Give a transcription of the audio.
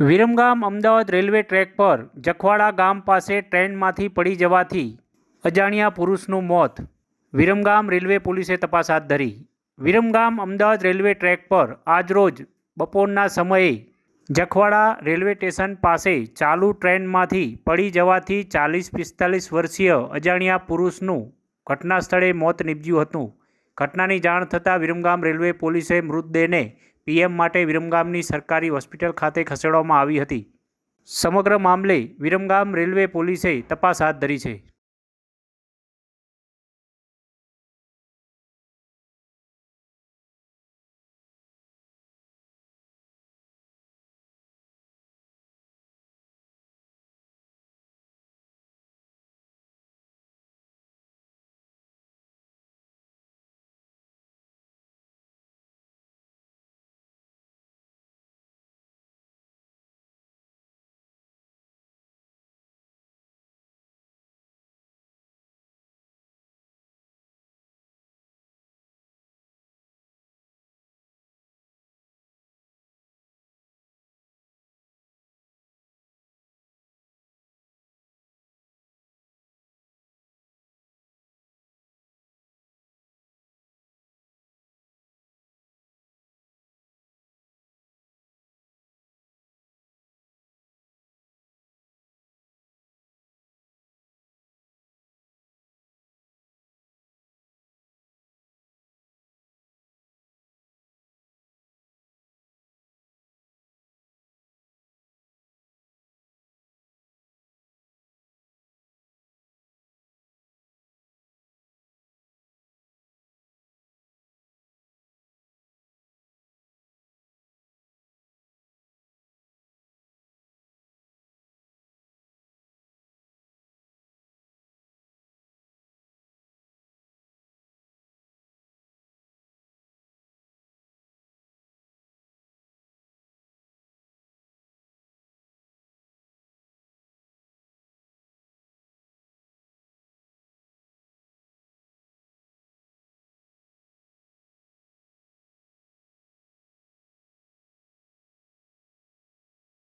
Viramgam Ahmedabad railway track પર જખવાડા ગામ પાસે ટ્રેનમાંથી પડી જવાથી અજાણ્યા પુરુષનું મોત. વિરમગામ રેલવે પોલીસે તપાસ હાથ ધરી. વિરમગામ અમદાવાદ રેલવે ટ્રેક પર આજરોજ બપોરના સમયે જખવાડા રેલવે સ્ટેશન પાસે ચાલુ ટ્રેનમાંથી પડી જવાથી ચાલીસ પિસ્તાલીસ વર્ષીય અજાણ્યા પુરુષનું ઘટના સ્થળે મોત નીપજ્યું હતું. ઘટનાની જાણ થતાં વિરમગામ રેલવે પોલીસે મૃતદેહને પીએમ માટે વિરમગામની સરકારી હોસ્પિટલ ખાતે ખસેડવામાં આવી હતી. સમગ્ર મામલે વિરમગામ રેલવે પોલીસે તપાસ હાથ ધરી છે.